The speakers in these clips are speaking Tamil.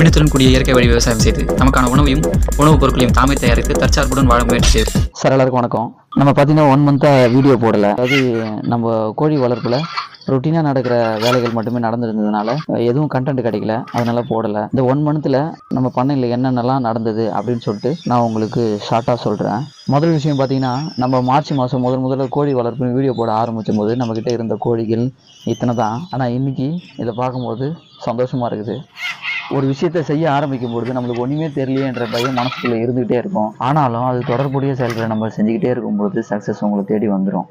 நவீனத்துடன் கூடிய இயற்கை வழி விவசாயம் செய்து நமக்கான உணவையும் உணவுப் பொருட்களையும் தாமே தயாரித்து தற்சார்புடன் வாழ முயற்சி செய்து. சார் எல்லாருக்கும் வணக்கம். நம்ம பார்த்தீங்கன்னா ஒன் மந்த்தாக வீடியோ போடலை. அதாவது நம்ம கோழி வளர்ப்பில் ரொட்டீனாக நடக்கிற வேலைகள் மட்டுமே நடந்துருந்ததுனால எதுவும் கண்டென்ட் கிடைக்கல. அதனால போடலை. இந்த ஒன் மந்த்தில் நம்ம பண்ணையில் என்னென்னலாம் நடந்தது அப்படின்னு சொல்லிட்டு நான் உங்களுக்கு ஷார்ட்டாக சொல்கிறேன் முதல் விஷயம் பார்த்தீங்கன்னா நம்ம மார்ச் மாதம் முதல் முதல்ல கோழி வளர்ப்பு வீடியோ போட ஆரம்பிக்கும் போது நம்மக்கிட்ட இருந்த கோழிகள் இத்தனை தான். ஆனால் இன்னைக்கு இதை பார்க்கும்போது சந்தோஷமாக இருக்குது. ஒரு விஷயத்தை செய்ய ஆரம்பிக்கும் பொழுது நம்மளுக்கு ஒன்றுமே தெரியலையேன்ற பயம் மனசுக்குள்ளே இருந்துகிட்டே இருக்கும். ஆனாலும் அது தொடர்புடைய செயல்களை நம்ம செஞ்சுக்கிட்டே இருக்கும்பொழுது சக்ஸஸ் உங்களை தேடி வந்துடும்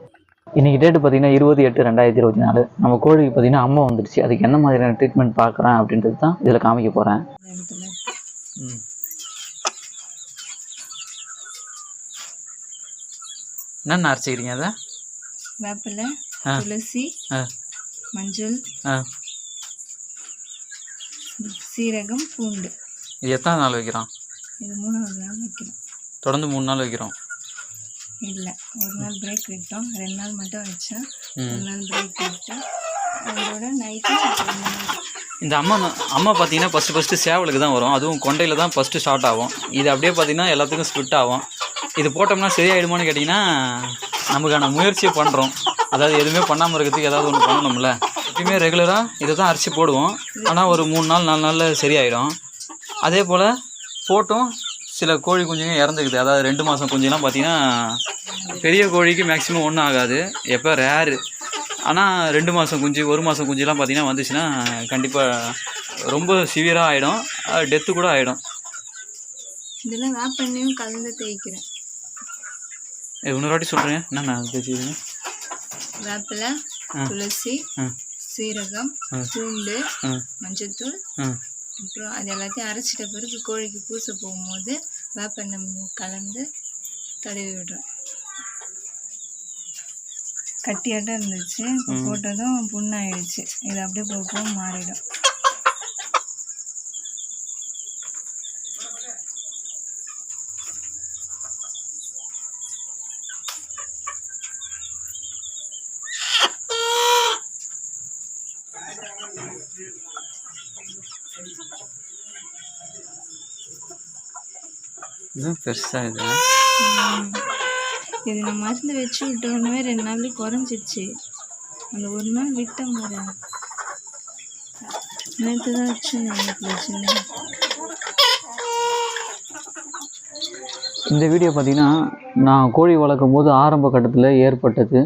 இன்னைக்கு டேட்டு பார்த்தீங்கன்னா இருபது எட்டு ரெண்டாயிரத்தி இருபத்தி நாலு. நம்ம கோழிக்கு பார்த்தீங்கன்னா அம்மா வந்துடுச்சு. அதுக்கு என்ன மாதிரியான ட்ரீட்மெண்ட் பார்க்குறேன் அப்படின்றது தான் இதில் காமிக்க போகிறேன் என்னென்ன அரைச்சிக்கிறீங்க அதை? வேப்பிலை ஆ. துளசி மஞ்சள் ஆ. சீரகம் பூண்டு. இது எத்தனை நாள் வைக்கிறோம்? இது மூணாவது நாள் வைக்கணும் தொடர்ந்து மூணு நாள் வைக்கிறோம்? இல்லை ஒரு நாள் பிரேக் விட்டோம். ரெண்டு நாள் மட்டும் வச்சேன். ஒரு நாள் பிரேக் அதோட நைட்டு இந்த அம்மா அம்மா பார்த்தீங்கன்னா ஃபஸ்ட்டு ஃபஸ்ட்டு சேவலுக்கு தான் வரும். அதுவும் கொண்டையில் தான் ஃபஸ்ட்டு ஸ்டார்ட் ஆகும். இது அப்படியே பார்த்தீங்கன்னா எல்லாத்துக்கும் ஸ்ப்ளிட் ஆகும். இது போட்டோம்னா சரியாயிடுமான்னு கேட்டிங்கன்னா நமக்கான முயற்சியை பண்ணுறோம் அதாவது எதுவுமே பண்ணாமல் இருக்கிறதுக்கு ஏதாவது ஒன்று பண்ணணும்ல. எப்பயுமே ரெகுலராக இதை தான் அரைச்சி போடுவோம். ஆனால் ஒரு மூணு நாள் நாலு நாளில் சரியாயிடும் அதே போல் போட்டும் சில கோழி குஞ்சுங்க இறந்துக்குது. அதாவது ரெண்டு மாதம் குஞ்சுலாம் பார்த்தீங்கன்னா பெரிய கோழிக்கு மேக்ஸிமம் ஒன்றும் ஆகாது. எப்போ ரேரு ஆனால் ரெண்டு மாதம் குஞ்சு ஒரு மாதம் குஞ்சுலாம் பார்த்தீங்கன்னா வந்துச்சுன்னா கண்டிப்பாக ரொம்ப சிவியராக ஆகிடும் டெத்து கூட ஆகிடும் இதெல்லாம் வேப்பெண்ணையும் கலந்து தேய்க்கிறேன். இன்னொரு வாட்டி சொல்கிறேன் என்னண்ணா பேசிடுங்க வேப்பிலை. துளசி சீரகம். பூண்டு ஆ. அப்புறம் அது எல்லாத்தையும் அரைச்சிட்ட பிறகு கோழிக்கு பூச போகும்போது வேப்பெண்ணெய் கலந்து தடவி விடுறேன். கட்டியாட்டம் இருந்துச்சு. இப்போ போட்டதும் புண்ணாயிடுச்சு. இது அப்படியே போக மாறிடும். இதுவும் பெருசாக இது. இது நான் மருந்து வச்சு விட்ட உடனே ரெண்டு நாள்லயே குறைஞ்சிடுச்சு. அந்த ஒரு நாள் விட்டேன் பாரு. நேற்று தான் வச்சு வச்சு இந்த வீடியோ பார்த்தீங்கன்னா நான் கோழி வளர்க்கும் போது ஆரம்ப கட்டத்தில் ஏற்பட்டது.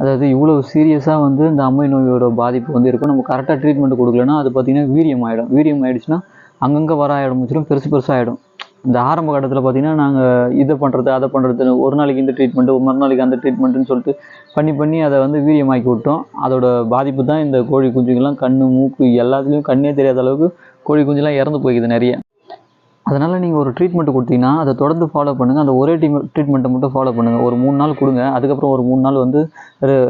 அதாவது இவ்வளோ சீரியஸாக வந்து இந்த அம்மை நோயோட பாதிப்பு வந்து இருக்கும். நம்ம கரெக்டாக ட்ரீட்மெண்ட் கொடுக்கலன்னா அது பார்த்தீங்கன்னா வீரியம் ஆகிடும் வீரியம் ஆயிடுச்சுன்னா அங்கங்கே வர ஆரம்பிச்சிடும். பெருசு பெருசாக ஆகிடும் இந்த ஆரம்ப கட்டத்தில் பார்த்தீங்கன்னா நாங்கள் இதை பண்ணுறது அதை பண்ணுறது ஒரு நாளைக்கு இந்த ட்ரீட்மெண்ட்டு மறுநாளைக்கு அந்த ட்ரீட்மெண்ட்டுன்னு சொல்லிட்டு பண்ணி பண்ணி அதை வந்து வீரியமாக்கி விட்டோம். அதோட பாதிப்பு தான் இந்த கோழி குஞ்சுங்கள்லாம் கண் மூக்கு எல்லாத்துலேயும் கண்ணே தெரியாத அளவுக்கு கோழி குஞ்சுலாம் இறந்து போய்க்குது நிறைய. அதனால் நீங்கள் ஒரு ட்ரீட்மெண்ட் கொடுத்தீங்கன்னா அதை தொடர்ந்து ஃபாலோ பண்ணுங்கள் அந்த ஒரே டீம் ட்ரீட்மெண்ட்டை மட்டும் ஃபாலோ பண்ணுங்கள் ஒரு மூணு நாள் கொடுங்க. அதுக்கப்புறம் ஒரு மூணு நாள் வந்து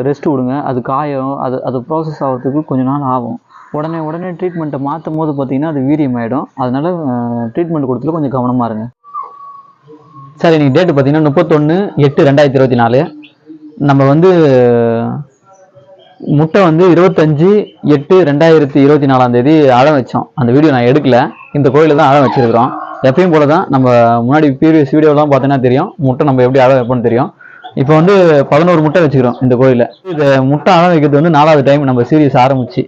ரெஸ்ட் விடுங்க. அது காயம் அது அது ப்ராசஸ் ஆகிறதுக்கு கொஞ்ச நாள் ஆகும். உடனே உடனே ட்ரீட்மெண்ட்டை மாற்றும் போது பார்த்தீங்கன்னா அது வீரியம் ஆகிடும் அதனால் ட்ரீட்மெண்ட் கொடுத்துல கொஞ்சம் கவனமாக இருங்க. சார் இன்னைக்கு டேட்டு பார்த்தீங்கன்னா முப்பத்தொன்று எட்டு ரெண்டாயிரத்தி இருபத்தி நாலு. நம்ம வந்து முட்டை வந்து இருபத்தஞ்சி எட்டு ரெண்டாயிரத்தி இருபத்தி நாலாம் தேதி அழம் வச்சோம். அந்த வீடியோ நான் எடுக்கல. இந்த கோயிலில் தான் அழம் வச்சுருக்கிறோம். எப்பயும் போல தான் நம்ம முன்னாடி ப்ரீவியஸ் வீடியோலாம் பார்த்தோன்னா தெரியும். முட்டை நம்ம எப்படி அழம் வைப்போம்னு தெரியும். இப்போ வந்து பதினோரு முட்டை வச்சுக்கிறோம் இந்த கோயிலில். இந்த முட்டை அழம் வைக்கிறது வந்து நாலாவது டைம் நம்ம சீரியஸ் ஆரம்பிச்சு.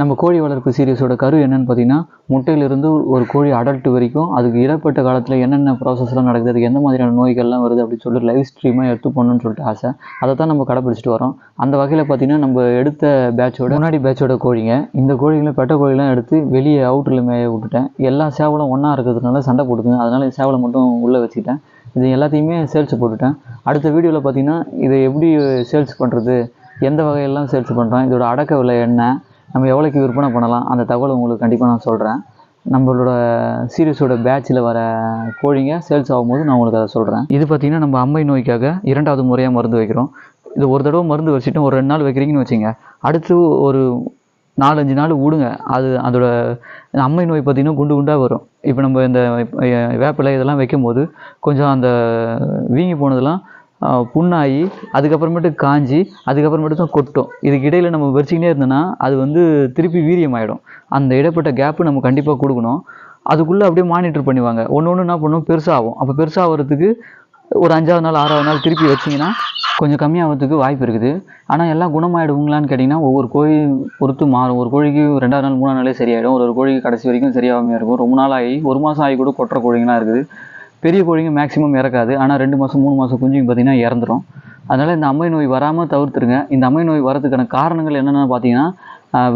நம்ம கோழி வளர்ப்பு சீரியஸோட கரு என்னென்னு பார்த்தீங்கன்னா முட்டையிலிருந்து ஒரு கோழி அடல்ட் வரைக்கும் அதுக்கு இடப்பட்ட காலத்தில் என்னென்ன ப்ராசஸ்லாம் நடக்குது அதுக்கு எந்த மாதிரியான நோய்கள்லாம் வருது அப்படின்னு சொல்லிட்டு லைவ் ஸ்ட்ரீமாக எடுத்து பண்ணணும்னு சொல்லிட்டு ஆசை. அதை தான் நம்ம கடைப்பிடிச்சிட்டு வரோம். அந்த வகையில் பார்த்தீங்கன்னா நம்ம எடுத்த பேட்சோட முன்னாடி பேட்சோட கோழிங்க. இந்த கோழிகளை பெட்ட கோழிலாம் எடுத்து வெளியே அவுட்டரில் மேய விட்டுட்டேன். எல்லா சேவலும் ஒன்றா இருக்கிறதுனால சண்டை போட்டுக்குங்க. அதனால் சேவலை மட்டும் உள்ளே வச்சுக்கிட்டேன். இது எல்லாத்தையுமே சேல்ஸ் போட்டுட்டேன். அடுத்த வீடியோவில் பார்த்தீங்கன்னா இதை எப்படி சேல்ஸ் பண்ணுறது எந்த வகையெல்லாம் சேல்ஸ் பண்ணுறோம் இதோட அடக்க விலை என்ன? நம்ம எவ்வளோக்கு விற்பனை பண்ணலாம்? அந்த தகவல் உங்களுக்கு கண்டிப்பாக நான் சொல்கிறேன் நம்மளோட சீரியஸோட பேட்சில் வர கோழிங்க சேல்ஸ் ஆகும்போது நான் உங்களுக்கு அதை சொல்கிறேன் இது பார்த்திங்கன்னா நம்ம அம்மை நோய்க்காக இரண்டாவது முறையாக மருந்து வைக்கிறோம். இது ஒரு தடவை மருந்து வச்சுட்டு ஒரு ரெண்டு நாள் வைக்கிறீங்கன்னு வச்சுங்க. அடுத்து ஒரு நாலஞ்சு நாள் விடுங்க. அது அதோட அம்மை நோய் பார்த்திங்கன்னா குண்டு குண்டாக வரும். இப்போ நம்ம இந்த வேப்பிலை இதெல்லாம் வைக்கும்போது கொஞ்சம் அந்த வீங்கி போனதெல்லாம் புண்ணாகி அதுக்கப்புறமேட்டு காஞ்சி அதுக்கப்புறமேட்டு தான் கொட்டும். இதுக்கு இடையில் நம்ம வரிச்சிக்கிட்டே இருந்தோன்னா அது வந்து திருப்பி வீரியமாயிடும். அந்த இடைப்பட்ட கேப்பு நம்ம கண்டிப்பாக கொடுக்கணும். அதுக்குள்ளே அப்படியே மானிட்டர் பண்ணுவாங்க. ஒன்று ஒன்று என்ன பண்ணும் பெருசாகும். அப்போ பெருசாகிறதுக்கு ஒரு அஞ்சாவது நாள் ஆறாவது நாள் திருப்பி வச்சிங்கன்னா கொஞ்சம் கம்மியாகிறதுக்கு வாய்ப்பு இருக்குது. ஆனால் எல்லாம் குணமாயிடுவங்களான்னு கேட்டிங்கன்னா ஒவ்வொரு கோழி பொறுத்து மாறும். ஒரு கோழிக்கு ரெண்டாவது நாள் மூணாவது நாளே சரியாயிடும். ஒரு ஒரு கோழிக்கு கடைசி வரைக்கும் சரியாகாமல் இருக்கும். ரொம்ப நாள் ஆகி ஒரு மாதம் ஆகி கூட கொட்டுற கோழிங்களாம் இருக்குது. பெரிய கோழிங்க மேக்ஸிமம் இறக்காது. ஆனால் ரெண்டு மாதம் மூணு மாதம் குஞ்சுங்க பார்த்தீங்கன்னா இறந்துரும். அதனால் இந்த அம்மை நோய் வராமல் தவிர்த்துருங்க. இந்த அம்மை நோய் வரதுக்கான காரணங்கள் என்னென்னு பார்த்தீங்கன்னா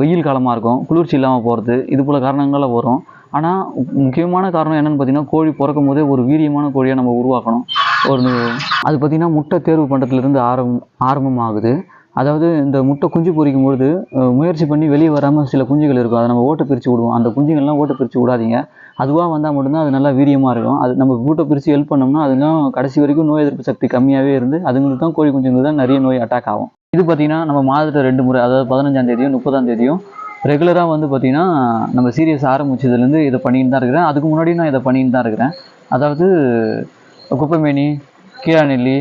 வெயில் காலமாக இருக்கும் குளிர்ச்சி இல்லாமல் போகிறது இது போல் காரணங்களாக வரும். ஆனால் முக்கியமான காரணம் என்னென்னு பார்த்தீங்கன்னா கோழி பிறக்கும் போதே ஒரு வீரியமான கோழியை நம்ம உருவாக்கணும். ஒரு அது பார்த்திங்கன்னா முட்டை தேர்வு பண்ணுறதுலேருந்து ஆரம்பம் ஆரம்பமாகுது. அதாவது இந்த முட்டை குஞ்சு பொறிக்கும் பொழுது முயற்சி பண்ணி வெளியே வராமல் சில குஞ்சுகள் இருக்கும். அதை நம்ம ஓட்டை பிரித்து விடுவோம். அந்த குஞ்சுகள்லாம் ஓட்டை பிரித்து விடாதீங்க. அதுவாக வந்தால் மட்டும்தான் அது நல்லா வீரியமாக இருக்கும். அது நம்ம ஊட்ட பிரித்து ஹெல்ப் பண்ணோம்னா அதுலாம் கடைசி வரைக்கும் நோய் எதிர்ப்பு சக்தி கம்மியாகவே இருந்து அதுங்களுக்கு தான் கோழி குஞ்சுங்களுக்கு தான் நிறைய நோய் அட்டாக் ஆகும். இது பார்த்திங்கன்னா நம்ம மாதத்தில் ரெண்டு முறை அதாவது பதினஞ்சாம் தேதியும் முப்பதாம் தேதியும் ரெகுலராக வந்து பார்த்திங்கன்னா நம்ம சீரியஸ் ஆரம்பிச்சதுலேருந்து இதை பண்ணிட்டு தான் இருக்கிறேன். அதுக்கு முன்னாடி நான் இதை பண்ணிட்டு தான் இருக்கிறேன். அதாவது குப்பைமேனி கீழாநெல்லி நெல்லி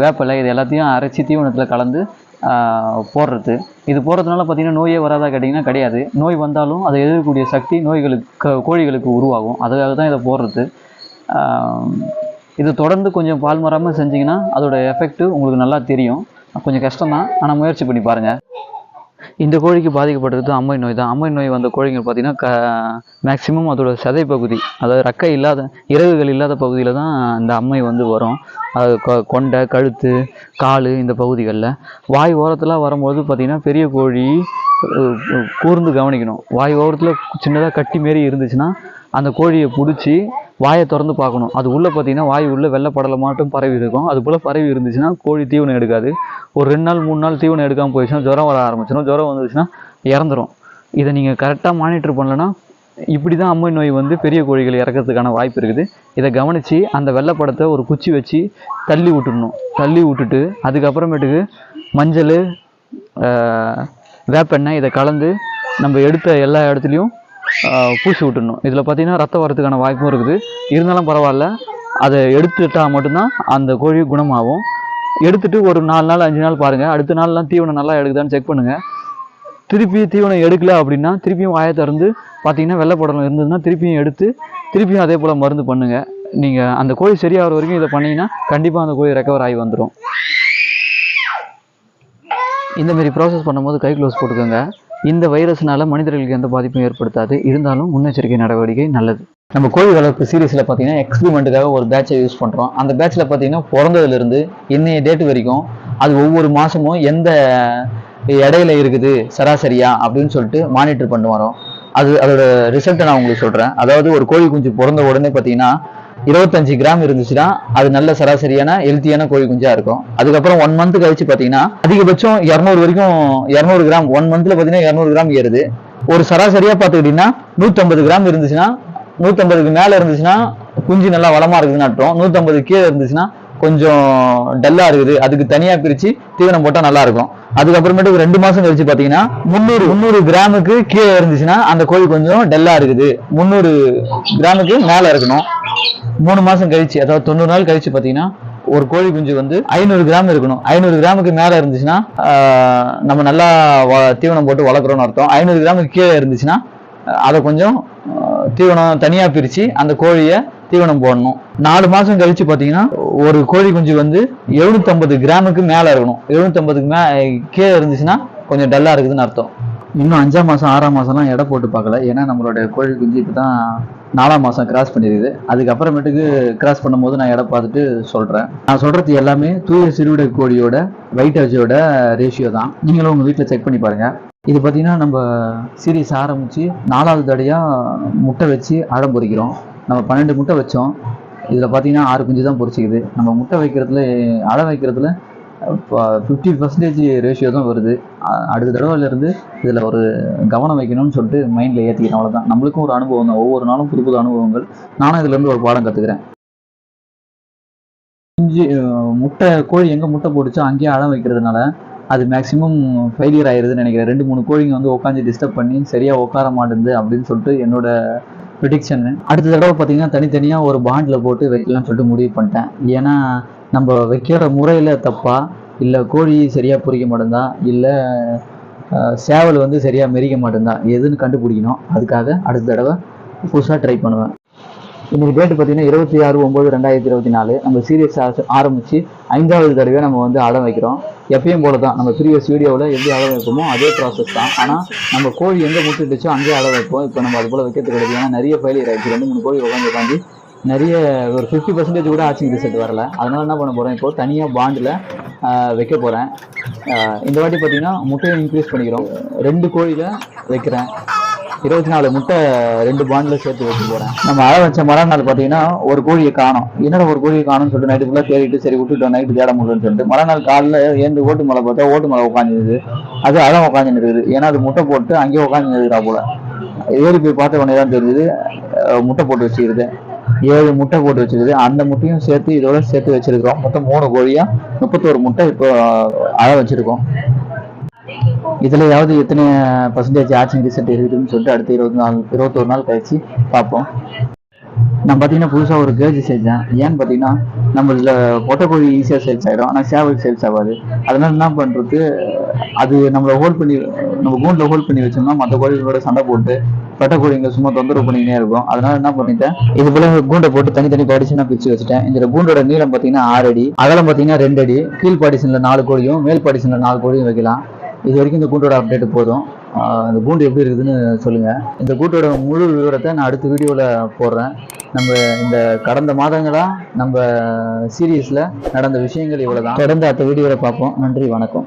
வேப்பிலை இது எல்லாத்தையும் அரைச்சி தீவனத்தில் கலந்து போடுறது. இது போடுறதுனால பார்த்தீங்கன்னா நோயே வராதா கேட்டிங்கன்னா கிடையாது. நோய் வந்தாலும் அதை எதிர்க்கக்கூடிய சக்தி நோய்களுக்கு கோழிகளுக்கு உருவாகும். அதுக்காக தான் இதை போடுறது. இது தொடர்ந்து கொஞ்சம் பால் மாறாமல் செஞ்சிங்கன்னா அதோடய எஃபெக்ட்டு உங்களுக்கு நல்லா தெரியும். கொஞ்சம் கஷ்டம் தான் ஆனால் முயற்சி பண்ணி பாருங்கள் இந்த கோழிக்கு பாதிக்கப்பட்டது அம்மை நோய் தான். அம்மை நோய் வந்த கோழிங்க பார்த்தீங்கன்னா க மேக்ஸிமம் அதோட சதை பகுதி அதாவது ரக்கை இல்லாத இறகுகள் இல்லாத பகுதியில் தான் இந்த அம்மை வந்து வரும். அது கொண்டை கழுத்து கால் இந்த பகுதிகளில். வாய் ஓரத்தில் வரும்போது பார்த்திங்கன்னா பெரிய கோழி கூர்ந்து கவனிக்கணும். வாய் ஓரத்தில் சின்னதாக கட்டி மாரி இருந்துச்சுன்னா அந்த கோழியை பிடிச்சி வாயை திறந்து பார்க்கணும். அது உள்ளே பார்த்தீங்கன்னா வாய் உள்ளே வெள்ளை படலை மட்டும் பரவி இருக்கும். அது போல் பரவி இருந்துச்சுன்னா கோழி தீவனம் எடுக்காது. ஒரு ரெண்டு நாள் மூணு நாள் தீவனம் எடுக்காமல் போயிடுச்சுன்னா ஜுரம் வர ஆரம்பிச்சிடும். ஜுரம் வந்துச்சுன்னா இறந்துரும். இதை நீங்கள் கரெக்டாக மானிட்டர் பண்ணலன்னா இப்படி தான் அம்மை நோய் வந்து பெரிய கோழிகள் இறக்கிறதுக்கான வாய்ப்பு இருக்குது. இதை கவனித்து அந்த வெள்ளைப்படத்தை ஒரு குச்சி வச்சு தள்ளி விட்டுடணும். தள்ளி விட்டுட்டு அதுக்கப்புறமேட்டுக்கு மஞ்சள் வேப்பெண்ணெய் இதை கலந்து நம்ம எடுத்த எல்லா இடத்துலையும் பூசி விட்டுடணும். இதில் பார்த்தீங்கன்னா ரத்தம் வரதுக்கான வாய்ப்பும் இருக்குது. இருந்தாலும் பரவாயில்ல. அதை எடுத்துட்டா மட்டும்தான் அந்த கோழி குணமாகும். எடுத்துட்டு ஒரு நாலு நாள் அஞ்சு நாள் பாருங்கள் அடுத்த நாள்லாம் தீவனம் நல்லா எடுக்குதான்னு செக் பண்ணுங்கள் திருப்பி தீவனம் எடுக்கல அப்படின்னா திருப்பியும் வாயை திறந்து பார்த்தீங்கன்னா வெள்ளைப்படலம் இருந்ததுன்னா திருப்பியும் எடுத்து திருப்பியும் அதே போல் மருந்து பண்ணுங்கள் நீங்கள் அந்த கோழி சரியாகிற வரைக்கும் இதை பண்ணிங்கன்னா கண்டிப்பாக அந்த கோழி ரெக்கவர் ஆகி வந்துடும் இந்தமாரி ப்ராசஸ் பண்ணும்போது கை க்ளோஸ் போட்டுக்கோங்க. இந்த வைரஸ்னால மனிதர்களுக்கு எந்த பாதிப்பும் ஏற்படுத்தாது. இருந்தாலும் முன்னெச்சரிக்கை நடவடிக்கை நல்லது. நம்ம கோழி வளர்ப்பு சீரீஸில் பார்த்தீங்கன்னா எக்ஸ்பிரிமெண்ட்டுக்காக ஒரு பேட்சை யூஸ் பண்ணுறோம் அந்த பேட்சில் பார்த்தீங்கன்னா பிறந்ததுலேருந்து இன்னைய டேட் வரைக்கும் அது ஒவ்வொரு மாதமும் எந்த இடையில இருக்குது சராசரியா அப்படின்னு சொல்லிட்டு மானிட்டர் பண்ணுவாரோ அது அதோட ரிசல்ட்டை நான் உங்களுக்கு சொல்கிறேன் அதாவது ஒரு கோழி குஞ்சு பிறந்த உடனே பார்த்தீங்கன்னா இருபத்தஞ்சு கிராம் இருந்துச்சுன்னா அது நல்ல சராசரியான ஹெல்த்தியான கோழி குஞ்சா இருக்கும். அதுக்கப்புறம் ஒன் மந்த் கழிச்சு பார்த்தீங்கன்னா அதிகபட்சம் இரநூறு வரைக்கும் இரநூறு கிராம் ஒன் மந்த்ல பார்த்தீங்கன்னா இரநூறு கிராம் ஏறுது. ஒரு சராசரியா பார்த்துக்கிட்டீங்கன்னா நூற்றம்பது கிராம் இருந்துச்சுன்னா நூற்றம்பதுக்கு மேலே இருந்துச்சுன்னா குஞ்சு நல்லா வளமா இருக்குதுன்னு அர்த்தம். நூற்றம்பது கீழே இருந்துச்சுன்னா கொஞ்சம் டல்லா இருக்குது. அதுக்கு தனியா பிரிச்சு தீவனம் போட்டா நல்லா இருக்கும். அதுக்கப்புறமேட்டு ஒரு ரெண்டு மாசம் கழிச்சு பாத்தீங்கன்னா முந்நூறு முந்நூறு கிராமுக்கு கீழே இருந்துச்சுன்னா அந்த கோழி கொஞ்சம் டல்லா இருக்குது. முந்நூறு கிராமுக்கு மேல இருக்கணும். மூணு மாசம் கழிச்சு அதாவது தொண்ணூறு நாள் கழிச்சு பாத்தீங்கன்னா ஒரு கோழி குஞ்சு வந்து ஐநூறு கிராம் இருக்கணும். ஐநூறு கிராமுக்கு மேல இருந்துச்சுன்னா நம்ம நல்லா வ- தீவனம் போட்டு வளர்க்குறோம்னு அர்த்தம். ஐநூறு கிராமுக்கு கீழே இருந்துச்சுன்னா அதை கொஞ்சம் தீவனம் தனியா பிரிச்சு அந்த கோழியை தீவனம் போடணும். நாலு மாசம் கழிச்சு பாத்தீங்கன்னா ஒரு கோழி குஞ்சு வந்து 750 கிராமுக்கு மேல இருக்கணும். 750 மே கீழே இருந்துச்சுன்னா கொஞ்சம் டல்லா இருக்குதுன்னு அர்த்தம். இன்னும் அஞ்சாம் மாசம் ஆறாம் மாசம்லாம் எடை போட்டு பார்க்கல. ஏன்னா நம்மளோட கோழி குஞ்சு இப்போ தான் நாலாம் மாசம் கிராஸ் பண்ணிருக்குது. அதுக்கப்புறமேட்டுக்கு கிராஸ் பண்ணும்போது நான் எடை பார்த்துட்டு சொல்றேன். நான் சொல்றது எல்லாமே தூய சிறுவிடை கோழியோட வைட்டாஜியோட ரேஷியோ தான். நீங்களும் உங்க வீட்டில் செக் பண்ணி பாருங்க. இது பார்த்தீங்கன்னா நம்ம சீரீஸ் ஆரம்பிச்சு நாலாவது தடையாக முட்டை வச்சு அடம் பொறிக்கிறோம். நம்ம பன்னெண்டு முட்டை வச்சோம். இதில் பார்த்தீங்கன்னா ஆறு குஞ்சு தான் பொறிச்சிக்குது நம்ம முட்டை வைக்கிறதுல அடை வைக்கிறதுல ஃபிஃப்டி பர்சன்டேஜ் ரேஷியோ தான் வருது. அடுத்த தடவையிலேருந்து இதில் ஒரு கவனம் வைக்கணும்னு சொல்லிட்டு மைண்டில் ஏற்றிக்கிறேன் அவ்வளோதான் நம்மளுக்கும் ஒரு அனுபவம் தான். ஒவ்வொரு நாளும் புது புது அனுபவங்கள். நானும் இதுலேருந்து ஒரு பாடம் கற்றுக்கிறேன் குஞ்சு முட்டை கோழி எங்கே முட்டை போட்டுச்சோ அங்கேயே அடம் வைக்கிறதுனால அது மேக்ஸிமம் ஃபெயிலியர் ஆயிடுதுன்னு நினைக்கிறேன். ரெண்டு மூணு கோழிங்க வந்து உட்காந்து டிஸ்டர்ப் பண்ணி சரியாக உட்கார மாட்டேங்குது அப்படின்னு சொல்லிட்டு என்னோட ப்ரிடிக்ஷன் அடுத்த தடவை பார்த்தீங்கன்னா தனித்தனியாக ஒரு பாண்டில் போட்டு வைக்கலாம்னு சொல்லிட்டு முடிவு பண்ணிட்டேன். ஏன்னா நம்ம வைக்கிற முறையில் தப்பாக இல்லை கோழி சரியாக பொரிக்க மாட்டேந்தா இல்லை சேவல் வந்து சரியாக மெரிக்க மாட்டேந்தா எதுன்னு கண்டுபிடிக்கணும். அதுக்காக அடுத்த தடவை புதுசாக ட்ரை பண்ணுவேன். இன்றைக்கி டேட் பார்த்தீங்கன்னா இருபத்தி ஆறு ஒம்பது ரெண்டாயிரத்தி இருபத்தி நாலு. நம்ம சீரியஸ் ஆரம்பித்து ஐந்தாவது தடவை நம்ம வந்து அடம் வைக்கிறோம். எப்பயும் போல தான் நம்ம ப்ரீவியஸ் வீடியோவில் எப்படி அடம் வைப்போமோ அதே ப்ராசஸ் தான். ஆனால் நம்ம கோழி எங்கே முட்டுட்டுச்சோ அங்கேயே அடம் வைப்போம். இப்போ நம்ம அது போல் வைக்கிறது கிடையாது. ஏன்னா நிறைய ஃபெயிலியர் ஆகிடுச்சு ரெண்டு மூணு கோழி உட்காந்து உட்காந்து நிறைய ஒரு ஃபிஃப்டி பர்சன்டேஜ் கூட ஆச்சிங் ரிசல்ட் வரல. அதனால என்ன பண்ண போகிறேன் இப்போ தனியாக பாண்டில் வைக்க போகிறேன் இந்த வாட்டி பார்த்தீங்கன்னா முட்டையை இன்க்ரீஸ் பண்ணிக்கிறோம். ரெண்டு கோழியில் வைக்கிறேன். இருபத்தி நாலு முட்டை ரெண்டு பாண்டில் சேர்த்து வச்சு போகிறேன் நம்ம அழ வச்ச மறுநாள் பார்த்தீங்கன்னா ஒரு கோழியை காணோம். என்னடா ஒரு கோழியை காணும்னு சொல்லிட்டு நைட்டு ஃபுல்லாக தேடிட்டு சரி விட்டுட்டோம் நைட்டு தேட முடியலன்னு சொல்லிட்டு மறுநாள் காலையில் ஏந்து ஓட்டு மலை பார்த்தா ஓட்டு மலை உட்காந்துருது அது அழ உட்காந்து இருக்குது ஏன்னா அது முட்டை போட்டு அங்கேயே உட்காந்து இருக்கிறா போல. ஏறி போய் பார்த்த உடனே தான் தெரியுது முட்டை போட்டு வச்சுக்கிறது. ஏழு முட்டை போட்டு வச்சிருக்குது அந்த முட்டையும் சேர்த்து இதோட சேர்த்து வச்சிருக்கிறோம். மொத்தம் மூணு கோழியா முப்பத்தோரு முட்டை இப்போ அழ வச்சிருக்கோம். இதுலயாவது எத்தனை பர்சன்டேஜ் ஆச்சிங் ரிசல்ட் இருக்குதுன்னு சொல்லிட்டு அடுத்த இருபத்தி நாலு இருபத்தொரு நாள் கழிச்சு பார்ப்போம். நான் பார்த்தீங்கன்னா புதுசாக ஒரு கேஜ் செஞ்சேன். ஏன்னு பார்த்தீங்கன்னா நம்ம இதில் பொட்டக்கோழி ஈஸியாக சேல்ஸ் ஆகிடும் ஆனால் சேவல் சேல்ஸ் ஆகாது. அதனால என்ன பண்ணுறது அது நம்மளை ஹோல்ட் பண்ணி நம்ம கூண்டில் ஹோல்ட் பண்ணி வச்சோம்னா மற்ற கோழிகளோட சண்டை போட்டு பொட்டக்கோழிங்க சும்மா தொந்தரவு பண்ணிக்கினே இருக்கும். அதனால என்ன பண்ணிட்டேன்? இது போல கூண்டை போட்டு தனித்தனி பாடிஷனாக பிச்சு வச்சுட்டேன். இந்த கூண்டோட நீளம் பார்த்தீங்கன்னா ஆறு அடி அகலம் பார்த்தீங்கன்னா ரெண்டு அடி கீழ் பாடிஷனில் நாலு கோழியும் மேல் பாடிஷனில் நாலு கோழியும் வைக்கலாம். இது வரைக்கும் இந்த கூண்டோட அப்டேட் போதும். இந்த கூண்டு எப்படி இருக்குதுன்னு சொல்லுங்கள் இந்த கூட்டோட முழு விவரத்தை நான் அடுத்த வீடியோவில் போடுறேன். நம்ம இந்த கடந்த மாதங்களாக நம்ம சீரியஸில் நடந்த விஷயங்கள் இவ்வளோ தான் தொடர்ந்து அடுத்த வீடியோவில் பார்ப்போம். நன்றி வணக்கம்.